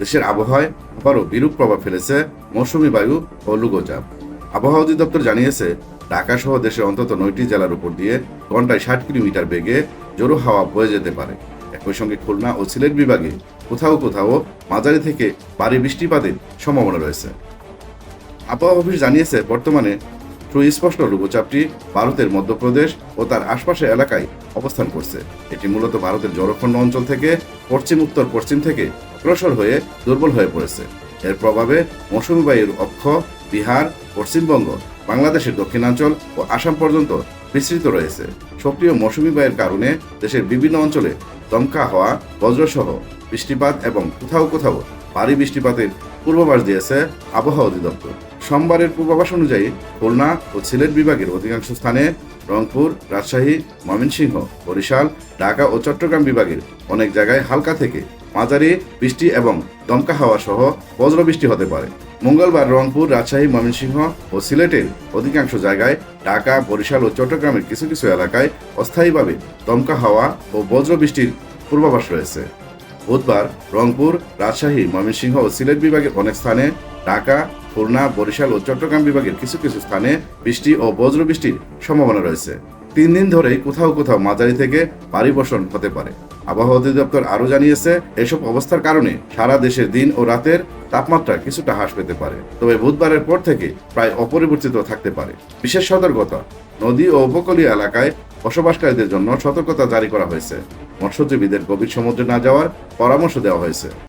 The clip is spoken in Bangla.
দেশের আবহাওয়ায় আবারও বিরূপ প্রভাব ফেলেছে মৌসুমি বায়ু ও লুগোচাপ আবহাওয়া অধিদপ্তর জানিয়েছে ঢাকা সহ দেশের অন্তত নয়টি জেলার উপর দিয়ে ঘন্টায় ষাট কিলোমিটার বেগে জোরো হাওয়া বয়ে যেতে পারে। একই সঙ্গে খুলনা ও সিলেট বিভাগে কোথাও কোথাও মাঝারি থেকে ভারী বৃষ্টিপাতের সম্ভাবনা রয়েছে। আবহাওয়া অফিস জানিয়েছে, বর্তমানে সুস্পষ্ট লঘুচাপটি ভারতের মধ্যপ্রদেশ ও তার আশপাশের এলাকায় অবস্থান করছে। এটি মূলত ভারতের জলখণ্ড অঞ্চল থেকে পশ্চিম উত্তর পশ্চিম থেকে অগ্রসর হয়ে দুর্বল হয়ে পড়েছে। এর প্রভাবে মৌসুমী বায়ুর অক্ষ, বিহার, পশ্চিমবঙ্গ, বাংলাদেশের দক্ষিণাঞ্চল ও আসাম পর্যন্ত বিস্তৃত রয়েছে। সক্রিয় মৌসুমী বায়ুর কারণে দেশের বিভিন্ন অঞ্চলে দমকা হওয়া, বজ্রসহ বৃষ্টিপাত এবং কোথাও কোথাও ভারী বৃষ্টিপাতের পূর্বাভাস দিয়েছে আবহাওয়া অধিদপ্তর। সোমবারের পূর্বাভাস অনুযায়ী খুলনা ও সিলেট বিভাগের অধিকাংশ স্থানে রংপুর, রাজশাহী, ময়মনসিংহ, বরিশাল, ঢাকা ও চট্টগ্রাম বিভাগের অনেক জায়গায় হালকা থেকে মাঝারি বৃষ্টি এবং দমকা হাওয়া সহ বজ্রবৃষ্টি হতে পারে। মঙ্গলবার রংপুর, রাজশাহী, ময়মনসিংহ ও সিলেটের অধিকাংশ জায়গায় ঢাকা, বরিশাল ও চট্টগ্রামের কিছু কিছু এলাকায় অস্থায়ীভাবে দমকা হাওয়া ও বজ্রবৃষ্টির পূর্বাভাস রয়েছে। বুধবার রংপুর, রাজশাহী, ময়মনসিংহ ও সিলেট বিভাগের অনেক স্থানে ঢাকা, খুলনা, বরিশাল ও চট্টগ্রাম বিভাগের কিছু কিছু স্থানে বৃষ্টি ও বজ্রবৃষ্টির সম্ভাবনা রয়েছে। তিন দিন ধরেই কোথাও কোথাও মাঝারি থেকে ভারী বর্ষণ হতে পারে। আবহাওয়া অধিদপ্তর আরও জানিয়েছে, এসব অবস্থার কারণে সারা দেশের দিন ও রাতের তাপমাত্রা কিছুটা হ্রাস পেতে পারে। তবে বুধবারের পর থেকে প্রায় অপরিবর্তিত থাকতে পারে। বিশেষ সতর্কতা, নদী ও উপকূলীয় এলাকায় বসবাসকারীদের জন্য সতর্কতা জারি করা হয়েছে। মৎস্যজীবীদের গভীর সমুদ্রে না যাওয়ার পরামর্শ দেওয়া হয়েছে।